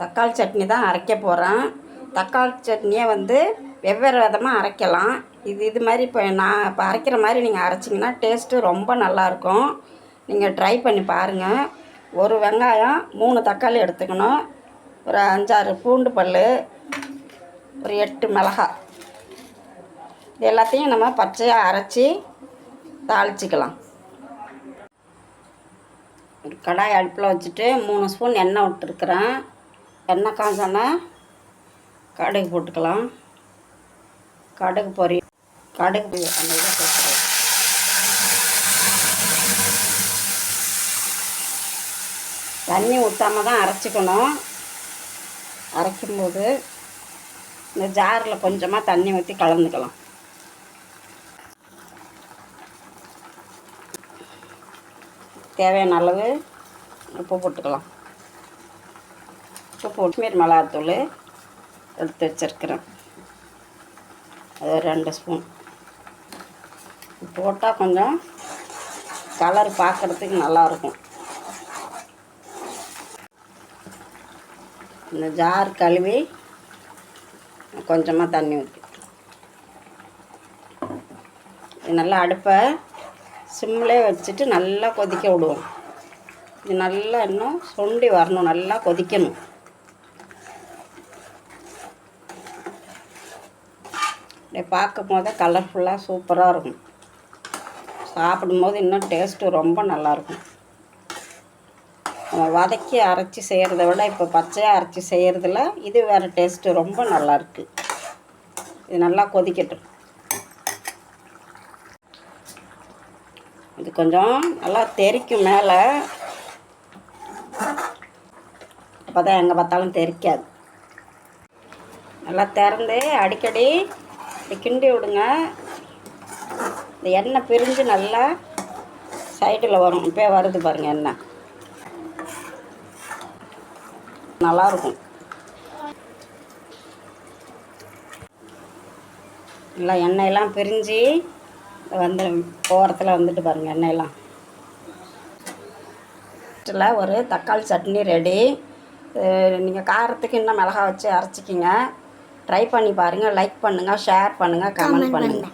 தக்காளி சட்னி தான் அரைக்க போகிறேன் தக்காளி சட்னியை வந்து வெவ்வேறு விதமாக அரைக்கலாம். இது இது மாதிரி இப்போ நான் இப்போ அரைக்கிற மாதிரி நீங்கள் அரைச்சிங்கன்னா டேஸ்ட்டு ரொம்ப நல்லாயிருக்கும். நீங்கள் ட்ரை பண்ணி பாருங்கள் ஒரு வெங்காயம் மூணு தக்காளி எடுத்துக்கணும். ஒரு அஞ்சாறு பூண்டு பல் ஒரு எட்டு மிளகாய் இது எல்லாத்தையும் நம்ம பச்சையாக அரைச்சி தாளிச்சிக்கலாம். ஒரு கடாய் அடுப்பில் வச்சுட்டு மூணு ஸ்பூன் எண்ணெய் விட்டுருக்குறேன். எண்ணெய் காஞ்சோன்னா கடுகு போட்டுக்கலாம். கடுகு பொரி கடுகு அந்த இதை போட்டுக்கலாம். தண்ணி ஊற்றாம தான் அரைச்சிக்கணும். அரைக்கும்போது இந்த ஜாரில் கொஞ்சமாக தண்ணி ஊற்றி கலந்துக்கலாம். தேவையான அளவு உப்பு போட்டுக்கலாம். உப்பு காஷ்மீர் மிளகாத்தூள் எடுத்து வச்சுருக்கிறேன். அது ஒரு ரெண்டு ஸ்பூன். போட்டால் கொஞ்சம் கலர் பார்க்குறதுக்கு நல்லாயிருக்கும். இந்த ஜார் கழுவி கொஞ்சமாக தண்ணி ஊற்றி இது நல்லா அடுப்பை சிம்மிலே வச்சுட்டு நல்லா கொதிக்க விடுவோம். இது நல்லா இன்னும் சுண்டி வரணும் நல்லா கொதிக்கணும். அப்படியே பார்க்கும் போதே கலர்ஃபுல்லாக சூப்பராக இருக்கும். சாப்பிடும்போது இன்னும் டேஸ்ட்டு ரொம்ப நல்லாயிருக்கும் நம்ம வதக்கி அரைச்சி செய்கிறத விட இப்போ பச்சையாக அரைச்சி செய்கிறதுல இது வேறு டேஸ்ட்டு ரொம்ப நல்லாயிருக்கு இது நல்லா கொதிக்கட்டும். இது கொஞ்சம் நல்லா தெறிக்கும் மேலே. அப்போ தான் எங்கே பார்த்தாலும் தெரிக்காது. நல்லா திறந்து அடிக்கடி இப்படி கிண்டி விடுங்க. இந்த எண்ணெய் பிரிஞ்சு நல்லா சைடில் வரும். இப்போ வருது பாருங்கள் எண்ணெய். நல்லாயிருக்கும். நல்லா எண்ணெயெல்லாம் பிரிஞ்சு வந்து ஓரத்தில் வந்துட்டு பாருங்கள் எண்ணெயெல்லாம். ஒரு தக்காளி சட்னி ரெடி. நீங்கள் காரத்துக்கு இன்னும் மிளகா வச்சு அரைச்சிக்கிங்க. ட்ரை பண்ணி பாருங்கள் லைக் பண்ணுங்கள் ஷேர் பண்ணுங்கள் கமெண்ட் பண்ணுங்கள்